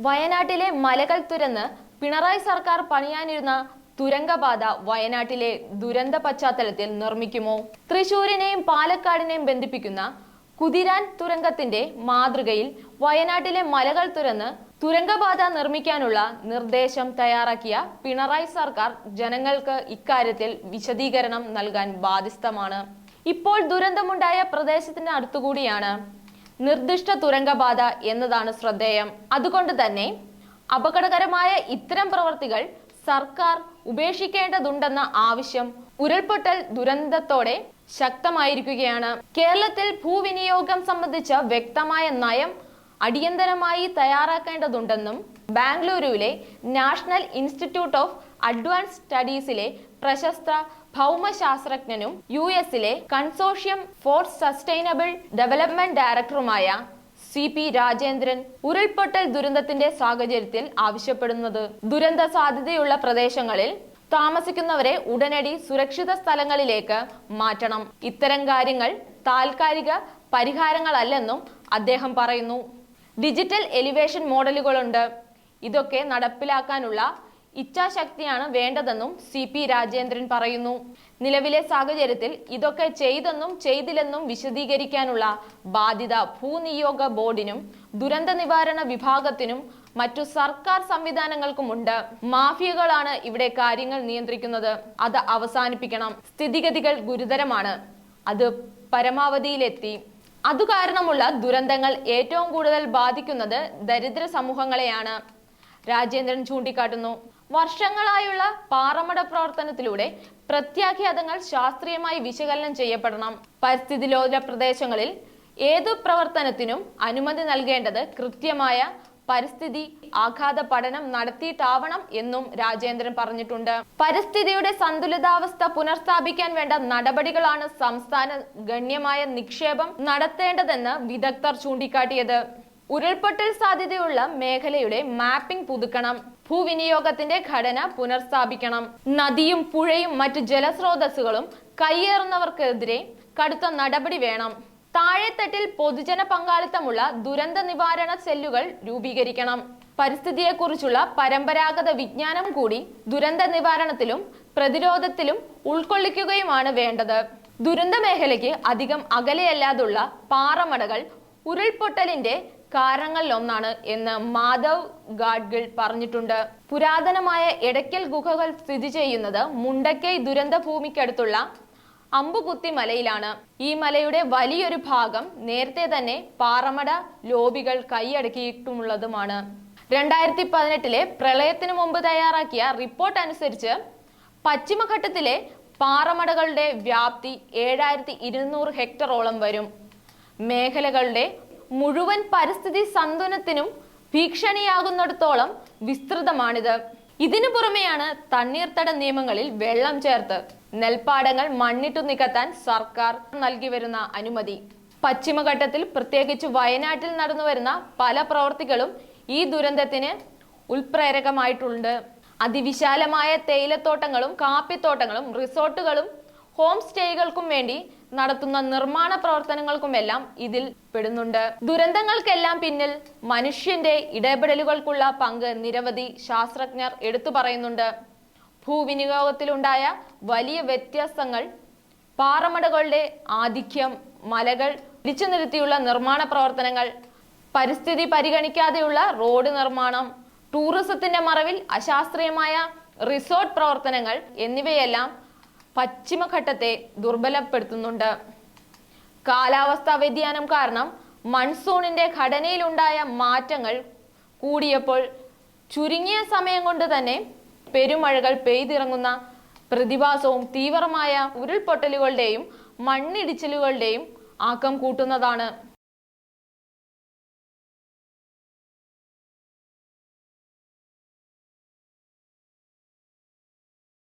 വയനാട്ടിലെ മലകൾ തുരന്ന് പിണറായി സർക്കാർ പണിയാനിരുന്ന തുരങ്കപാത വയനാട്ടിലെ ദുരന്ത പശ്ചാത്തലത്തിൽ നിർമ്മിക്കുമോ? തൃശൂരിനെയും പാലക്കാടിനെയും ബന്ധിപ്പിക്കുന്ന കുതിരാൻ തുരങ്കത്തിന്റെ മാതൃകയിൽ വയനാട്ടിലെ മലകൾ തുരന്ന് തുരങ്കപാത നിർമ്മിക്കാനുള്ള നിർദ്ദേശം തയ്യാറാക്കിയ പിണറായി സർക്കാർ ജനങ്ങൾക്ക് ഇക്കാര്യത്തിൽ വിശദീകരണം നൽകാൻ ബാധ്യസ്ഥമാണ്. ഇപ്പോൾ ദുരന്തമുണ്ടായ പ്രദേശത്തിന് അടുത്തുകൂടിയാണ് നിർദ്ദിഷ്ട തുരങ്കബാധ എന്നതാണ് ശ്രദ്ധേയം. അതുകൊണ്ട് തന്നെ അപകടകരമായ ഇത്തരം പ്രവർത്തികൾ സർക്കാർ ഉപേക്ഷിക്കേണ്ടതുണ്ടെന്ന ആവശ്യം ഉരുൾപൊട്ടൽ ദുരന്തത്തോടെ ശക്തമായിരിക്കുകയാണ്. കേരളത്തിൽ ഭൂവിനിയോഗം സംബന്ധിച്ച വ്യക്തമായ നയം അടിയന്തരമായി തയ്യാറാക്കേണ്ടതുണ്ടെന്നും ബാംഗ്ലൂരുവിലെ നാഷണൽ ഇൻസ്റ്റിറ്റ്യൂട്ട് ഓഫ് അഡ്വാൻസ് സ്റ്റഡീസിലെ പ്രശസ്ത ഭൗമശാസ്ത്രജ്ഞനും യു എസിലെ കൺസോഷ്യം ഫോർ സസ്റ്റൈനബിൾ ഡെവലപ്മെന്റ് ഡയറക്ടറുമായ സി പി രാജേന്ദ്രൻ ഉരുൾപൊട്ടൽ ദുരന്തത്തിന്റെ സാഹചര്യത്തിൽ ആവശ്യപ്പെടുന്നത്. ദുരന്ത സാധ്യതയുള്ള പ്രദേശങ്ങളിൽ താമസിക്കുന്നവരെ ഉടനടി സുരക്ഷിത സ്ഥലങ്ങളിലേക്ക് മാറ്റണം. ഇത്തരം കാര്യങ്ങൾ താൽക്കാലിക പരിഹാരങ്ങളല്ലെന്നും അദ്ദേഹം പറയുന്നു. ഡിജിറ്റൽ എലിവേഷൻ മോഡലുകളുണ്ട്. ഇതൊക്കെ നടപ്പിലാക്കാനുള്ള ഇച്ഛാശക്തിയാണ് വേണ്ടതെന്നും സി പി രാജേന്ദ്രൻ പറയുന്നു. നിലവിലെ സാഹചര്യത്തിൽ ഇതൊക്കെ ചെയ്തെന്നും ചെയ്തില്ലെന്നും വിശദീകരിക്കാനുള്ള ബാധ്യത ഭൂനിയോഗ ബോർഡിനും ദുരന്ത നിവാരണ വിഭാഗത്തിനും മറ്റു സർക്കാർ സംവിധാനങ്ങൾക്കുമുണ്ട്. മാഫിയകളാണ് ഇവിടെ കാര്യങ്ങൾ നിയന്ത്രിക്കുന്നത്. അത് അവസാനിപ്പിക്കണം. സ്ഥിതിഗതികൾ ഗുരുതരമാണ്. അത് പരമാവധിയിലെത്തി. അതുകാരണമുള്ള ദുരന്തങ്ങൾ ഏറ്റവും കൂടുതൽ ബാധിക്കുന്നത് ദരിദ്ര സമൂഹങ്ങളെയാണ്. രാജേന്ദ്രൻ ചൂണ്ടിക്കാട്ടുന്നു. വർഷങ്ങളായുള്ള പാറമട പ്രവർത്തനത്തിലൂടെ പ്രത്യാഘാതങ്ങൾ ശാസ്ത്രീയമായി വിശകലനം ചെയ്യപ്പെടണം. പരിസ്ഥിതി ലോല പ്രദേശങ്ങളിൽ ഏതു പ്രവർത്തനത്തിനും അനുമതി നൽകേണ്ടത് കൃത്യമായ പരിസ്ഥിതി ആഘാത പഠനം നടത്തിയിട്ടാവണം എന്നും രാജേന്ദ്രൻ പറഞ്ഞിട്ടുണ്ട്. പരിസ്ഥിതിയുടെ സന്തുലിതാവസ്ഥ പുനഃസ്ഥാപിക്കാൻ വേണ്ട നടപടികളാണ് സംസ്ഥാന ഗണ്യമായ നിക്ഷേപം നടത്തേണ്ടതെന്ന് വിദഗ്ധർ ചൂണ്ടിക്കാട്ടിയത്. ഉരുൾപൊട്ടൽ സാധ്യതയുള്ള മേഖലയുടെ മാപ്പിംഗ് പുതുക്കണം. ഭൂവിനിയോഗത്തിന്റെ ഘടന പുനഃസ്ഥാപിക്കണം നദിയും പുഴയും മറ്റ് ജലസ്രോതസ്സുകളും കയ്യേറുന്നവർക്കെതിരെ കടുത്ത നടപടി വേണം. താഴെത്തട്ടിൽ പൊതുജന പങ്കാളിത്തമുള്ള ദുരന്ത നിവാരണ സെല്ലുകൾ രൂപീകരിക്കണം. പരിസ്ഥിതിയെക്കുറിച്ചുള്ള പരമ്പരാഗത വിജ്ഞാനം കൂടി ദുരന്ത നിവാരണത്തിലും പ്രതിരോധത്തിലും ഉൾക്കൊള്ളിക്കുകയുമാണ് വേണ്ടത്. ദുരന്ത മേഖലയ്ക്ക് അധികം അകലെയല്ലാതുള്ള പാറമടകൾ ഉരുൾപൊട്ടലിന്റെ കാരണങ്ങളിലൊന്നാണ് എന്ന് മാധവ് ഗാഡ്ഗിൽ പറഞ്ഞിട്ടുണ്ട്. പുരാതനമായ എടയ്ക്കൽ ഗുഹകൾ സ്ഥിതി ചെയ്യുന്നത് മുണ്ടക്കൈ ദുരന്ത ഭൂമിക്കടുത്തുള്ള അമ്പുകുത്തി മലയിലാണ് ഈ മലയുടെ വലിയൊരു ഭാഗം നേരത്തെ തന്നെ പാറമട ലോബികൾ കൈയടക്കിയിട്ടുമുള്ളതുമാണ്. രണ്ടായിരത്തി പതിനെട്ടിലെ പ്രളയത്തിന് മുമ്പ് തയ്യാറാക്കിയ റിപ്പോർട്ട് അനുസരിച്ച് പശ്ചിമഘട്ടത്തിലെ പാറമടകളുടെ വ്യാപ്തി ഏഴായിരത്തി ഇരുന്നൂറ് ഹെക്ടറോളം വരും. മേഖലകളുടെ മുഴുവൻ പരിസ്ഥിതി സന്തുലനത്തിനും ഭീഷണിയാകുന്നിടത്തോളം വിസ്തൃതമാണിത്. ഇതിനു പുറമെയാണ് തണ്ണീർത്തട നിയമങ്ങളിൽ വെള്ളം ചേർത്ത് നെൽപ്പാടങ്ങൾ മണ്ണിട്ടു നികത്താൻ സർക്കാർ നൽകി വരുന്ന അനുമതി. പശ്ചിമഘട്ടത്തിൽ പ്രത്യേകിച്ച് വയനാട്ടിൽ നടന്നുവരുന്ന പല പ്രവർത്തികളും ഈ ദുരന്തത്തിന് ഉൽപ്രേരകമായിട്ടുണ്ട് അതിവിശാലമായ തേയിലത്തോട്ടങ്ങളും കാപ്പിത്തോട്ടങ്ങളും റിസോർട്ടുകളും ഹോം സ്റ്റേകൾക്കും വേണ്ടി നടത്തുന്ന നിർമ്മാണ പ്രവർത്തനങ്ങൾക്കുമെല്ലാം ഇതിൽ പെടുന്നുണ്ട്. ദുരന്തങ്ങൾക്കെല്ലാം പിന്നിൽ മനുഷ്യന്റെ ഇടപെടലുകൾക്കുള്ള പങ്ക് നിരവധി ശാസ്ത്രജ്ഞർ എടുത്തു പറയുന്നുണ്ട്. ഭൂവിനിയോഗത്തിലുണ്ടായ വലിയ വ്യത്യാസങ്ങൾ പാറമടകളുടെ ആധിക്യം മലകൾ ഇടിച്ചു നിർത്തിയുള്ള നിർമ്മാണ പ്രവർത്തനങ്ങൾ പരിസ്ഥിതി പരിഗണിക്കാതെയുള്ള റോഡ് നിർമ്മാണം ടൂറിസത്തിന്റെ മറവിൽ അശാസ്ത്രീയമായ റിസോർട്ട് പ്രവർത്തനങ്ങൾ എന്നിവയെല്ലാം പശ്ചിമഘട്ടത്തെ ദുർബലപ്പെടുത്തുന്നുണ്ട്. കാലാവസ്ഥാ വ്യതിയാനം കാരണം മൺസൂണിന്റെ ഘടനയിലുണ്ടായ മാറ്റങ്ങൾ കൂടിയപ്പോൾ ചുരുങ്ങിയ സമയം കൊണ്ട് തന്നെ പെരുമഴകൾ പെയ്തിറങ്ങുന്ന പ്രതിഭാസവും തീവ്രമായ ഉരുൾപൊട്ടലുകളുടെയും മണ്ണിടിച്ചിലുകളുടെയും ആക്കം കൂട്ടുന്നതാണ്.